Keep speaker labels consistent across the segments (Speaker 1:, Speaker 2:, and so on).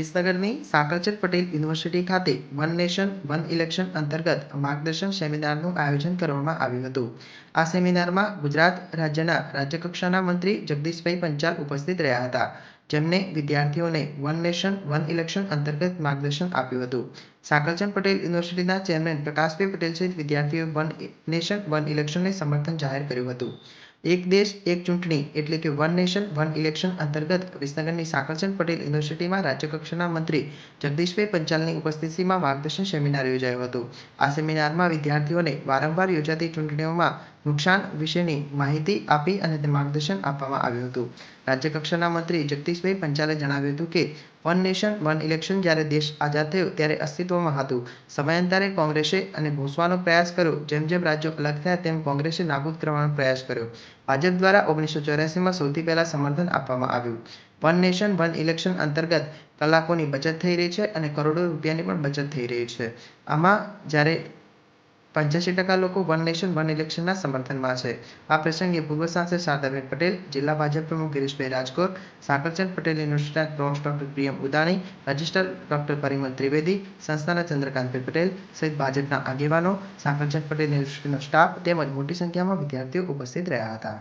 Speaker 1: વિસનગરની Sakarchand Patel university ખાતે one nation, one election અંતર્ગત માર્ગદર્શન સેમિનારનું આયોજન કરવામાં આવ્યું હતું. આ સેમિનારમાં ગુજરાત રાજ્યના રાજ્યકક્ષાના મંત્રી જગદીશભાઈ પંચાલ ઉપસ્થિત રહ્યા હતા, જેમને વિદ્યાર્થીઓને વન નેશન, વન ઇલેક્શન અંતર્ગત માર્ગદર્શન આપ્યું હતું. સાકરચંદ પટેલ યુનિવર્સિટીના ચેરમેન પ્રકાશભાઈ પટેલ સહિત વિદ્યાર્થીઓએ વન નેશન, વન ઇલેક્શનને સમર્થન જાહેર કર્યું હતું. એક દેશ, એક ચૂંટણી એટલે કે વન નેશન વન ઇલેક્શન અંતર્ગત વિસનગરની સાકરચંદ પટેલ યુનિવર્સિટીમાં રાજ્યકક્ષાના મંત્રી જગદીશભાઈ પંચાલની ઉપસ્થિતિમાં માર્ગદર્શન સેમિનાર યોજાયો હતો. આ સેમિનારમાં વિદ્યાર્થીઓને વારંવાર યોજાતી ચૂંટણીઓમાં નુકસાન વિશેની માહિતી આપી અને તે માર્ગદર્શન આપવામાં આવ્યું હતું. રાજ્યકક્ષાના મંત્રી જગદીશભાઈ પંચાલે જણાવ્યું હતું કે, વન નેશન, વન ઇલેક્શન જ્યારે દેશ આઝાદ થયો ત્યારે અસ્તિત્વમાં હતું. સમયાંતરે કોંગ્રેસે અને ભૂસવાનો પ્રયાસ કર્યો. જેમ જેમ રાજ્યો અલગ થયા તેમ કોંગ્રેસે નાબૂદ કરવાનો પ્રયાસ કર્યો. ભાજપ દ્વારા ઓગણીસો ચોર્યાસીમાં સૌથી પહેલા સમર્થન આપવામાં આવ્યું. વન નેશન, વન ઇલેક્શન અંતર્ગત કલાકોની બચત થઈ રહી છે અને કરોડો રૂપિયાની પણ બચત થઈ રહી છે. આમાં જ્યારે પંચ્યાસી ટકા લોકો વન નેશન, વન ઇલેક્શનના સમર્થનમાં છે. આ પ્રસંગે પૂર્વ સાંસદ શારદાબેન પટેલ, જિલ્લા ભાજપ પ્રમુખ ગિરીશભાઈ રાજકોર સાકરચંદ પટેલ યુનિવર્સિટીના professor doctor Priyam Udani register doctor Parimal Trivedi, સંસ્થાના ચંદ્રકાંતભાઈ પટેલ સહિત ભાજપના આગેવાનો સાકરચંદ પટેલ યુનિવર્સિટીનો સ્ટાફ તેમજ મોટી સંખ્યામાં વિદ્યાર્થીઓ ઉપસ્થિત રહ્યા હતા.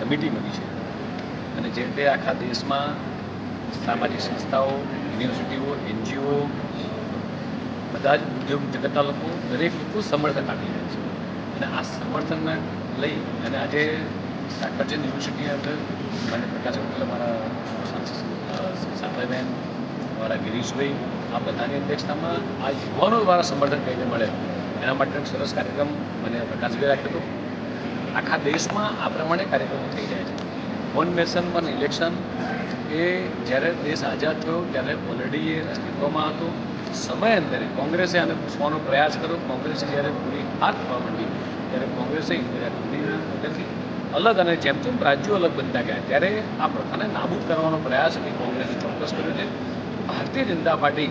Speaker 2: કમિટી છે અને જે રીતે આખા દેશમાં સામાજિક સંસ્થાઓ, યુનિવર્સિટીઓ, એનજીઓ, બધા જ ઉદ્યોગ જગતના લોકો દરેક લોકો સમર્થન આપી રહ્યા છે. અને આ સમર્થનને લઈ અને આજે સાકરચંદ યુનિવર્સિટી અંદર મને પ્રકાશ પટેલ મારા સાંતાબેન મારા ગિરીશભાઈ, આ બધાની અધ્યક્ષતામાં આ યુવાનો દ્વારા સમર્થન કઈ રીતે મળે. એના માટે સરસ કાર્યક્રમ મને પ્રકાશભાઈ રાખ્યો હતો. આખા દેશમાં આ પ્રમાણે કાર્યક્રમો થઈ જાય છે. One nation one election. એ જ્યારે દેશ આઝાદ થયો, ત્યારે ઓલરેડી એ અસ્તિત્વમાં હતો. સમયાંતરે કોંગ્રેસે આને પૂછવાનો પ્રયાસ કર્યો. કોંગ્રેસે જ્યારે પૂરી હાથ થવા માંડી ત્યારે કોંગ્રેસે ઇન્દિરા ગાંધીના વખતથી અલગ અને જેમ જેમ રાજ્યો અલગ બનતા ગયા. ત્યારે આ પ્રથાને નાબૂદ કરવાનો પ્રયાસ એ કોંગ્રેસે ચોક્કસ કર્યો છે. ભારતીય જનતા પાર્ટી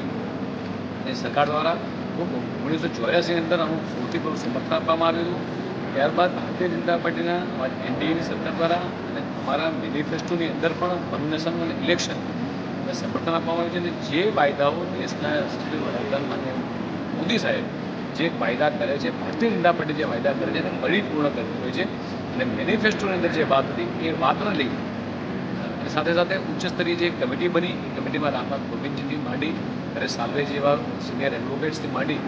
Speaker 2: ની સરકાર દ્વારા ઓગણીસો ચોર્યાસીની અંદર આનું સૌથી પહેલું સમર્થન આપવામાં આવ્યું હતું. ત્યારબાદ ભારતીય જનતા પાર્ટીના એનડીએની સરકાર દ્વારા અને અમારા મેનિફેસ્ટોની અંદર પણ વન અને ઇલેક્શન સમર્થન આપવામાં આવ્યું છે અને જે વાયદાઓ દેશના વડાપ્રધાન માન્ય મોદી સાહેબ જે વાયદા કરે છે, ભારતીય જનતા પાર્ટી જે વાયદા કરે છે, એને પરિપૂર્ણ કરતી હોય છે અને મેનિફેસ્ટોની અંદર જે વાત હતી, એ વાતને લઈ સાથે સાથે ઉચ્ચ સ્તરીય જે કમિટી બની, એ કમિટીમાં રામનાથ કોવિંદજીની માંડી ત્યારે સાલ્વે જેવા સિનિયર એડવોકેટ્સથી માંડી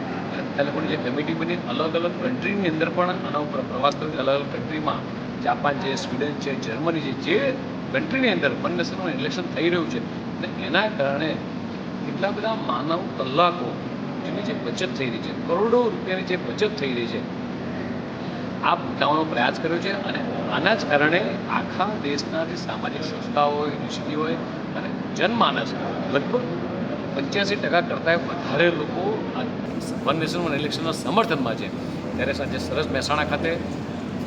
Speaker 2: તે લોકોની જે કમિટી બની, અલગ અલગ કન્ટ્રીની અંદર પણ આના પ્રવાસ કર્યો. અલગ અલગ કન્ટ્રીમાં જાપાન છે, સ્વીડન છે, જર્મની છે, જે કન્ટ્રીની અંદર બંને નેશનનું ઇલેક્શન થઈ રહ્યું છે. અને એના કારણે એટલા બધા માનવ કલાકો જેની જે બચત થઈ રહી છે, કરોડો રૂપિયાની જે બચત થઈ રહી છે, આ બતાવવાનો પ્રયાસ કર્યો છે. અને આના જ કારણે આખા દેશના જે સામાજિક સંસ્થાઓ યુનિવર્સિટી હોય અને જનમાનસ, લગભગ પંચ્યાસી ટકા કરતાં વધારે લોકો આ વન નેશન વન ઇલેક્શનના સમર્થનમાં છે. ત્યારે સાંજે સરસ મહેસાણા ખાતે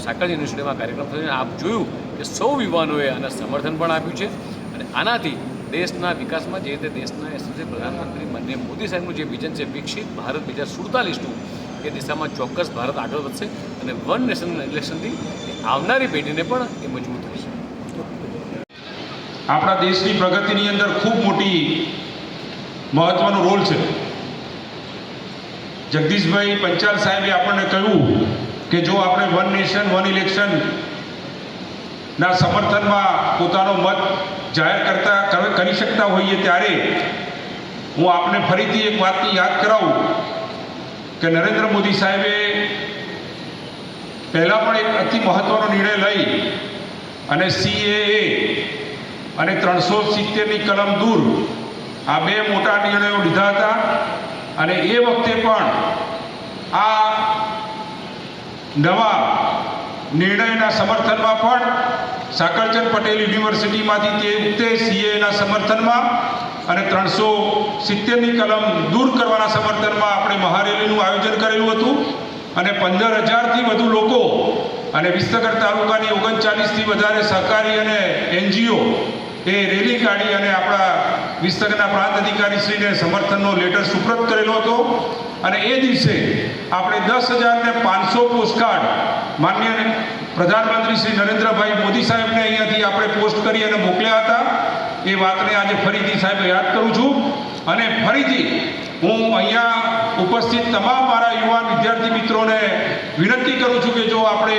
Speaker 2: સાકર યુનિવર્સિટીમાં કાર્યક્રમ થયો. આપ જોયું કે સૌ યુવાનોએ આને સમર્થન પણ આપ્યું છે. અને આનાથી દેશના વિકાસમાં જે રીતે દેશના યશસ્વી પ્રધાનમંત્રી માનનીય મોદી સાહેબનું જે વિઝન છે, વિકસિત ભારત બે હજાર સુડતાલીસનું, એ દિશામાં ચોક્કસ ભારત આગળ વધશે અને વન નેશન ઇલેક્શનથી આવનારી પેઢીને પણ એ મજબૂત થશે.
Speaker 3: આપણા દેશની પ્રગતિની અંદર ખૂબ મોટી મહત્વનો રોલ છે. જગદીશભાઈ પંચાલ સાહેબે આપણને કહ્યું કે જો આપણે વન નેશન, વન ઇલેક્શન ના સમર્થનમાં પોતાનો મત જાહેર કરતા, કર- શકતા હોઈએ ત્યારે હું આપને ફરીથી એક વાતની યાદ કરાવું કે નરેન્દ્ર મોદી સાહેબે પહેલાં પણ એક અતિ મહત્વનો નિર્ણય લઈ અને સીએએ અને ત્રણસો સિત્તેરની કલમ દૂર આ બે મોટા નિર્ણયો લીધા હતા અને એ વખતે પણ આ નવા નિર્ણયના સમર્થનમાં પણ સાકરચંદ પટેલ યુનિવર્સિટીમાંથી તે વખતે સીએના સમર્થનમાં અને ત્રણસો સિત્તેરની કલમ દૂર કરવાના સમર્થનમાં આપણે મહારેલીનું આયોજન કરેલું હતું અને પંદર હજારથી વધુ લોકો અને વિસનગર તાલુકાની ઓગણચાલીસથી વધારે સહકારી અને એનજીઓ એ રેલી કાઢી અને આપણા વિસનગરના પ્રાંત અધિકારીશ્રીને સમર્થનનો લેટર સુપ્રત કરેલો હતો. અને એ દિવસે આપણે દસ હજારને પાંચસો પોસ્ટકાર્ડ માન્ય પ્રધાનમંત્રી શ્રી નરેન્દ્રભાઈ મોદી સાહેબને અહીંયાથી આપણે પોસ્ટ કરી અને મોકલ્યા હતા. એ વાતને આજે ફરીથી સાહેબ યાદ કરું છું. અને ફરીથી હું અહીંયા ઉપસ્થિત તમામ મારા યુવાન વિદ્યાર્થી મિત્રોને વિનંતી કરું છું કે જો આપણે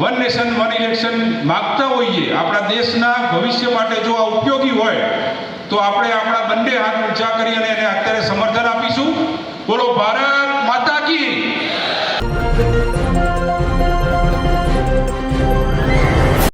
Speaker 3: વન નેશન વન ઇલેક્શન માગતા હોઈએ, આપણા દેશના ભવિષ્ય માટે જો આ ઉપયોગી હોય તો આપણે આપણા બંને હાથ ઊંચા કરી અને એને અત્યારે સમર્થન આપીશું. બોલો ભારત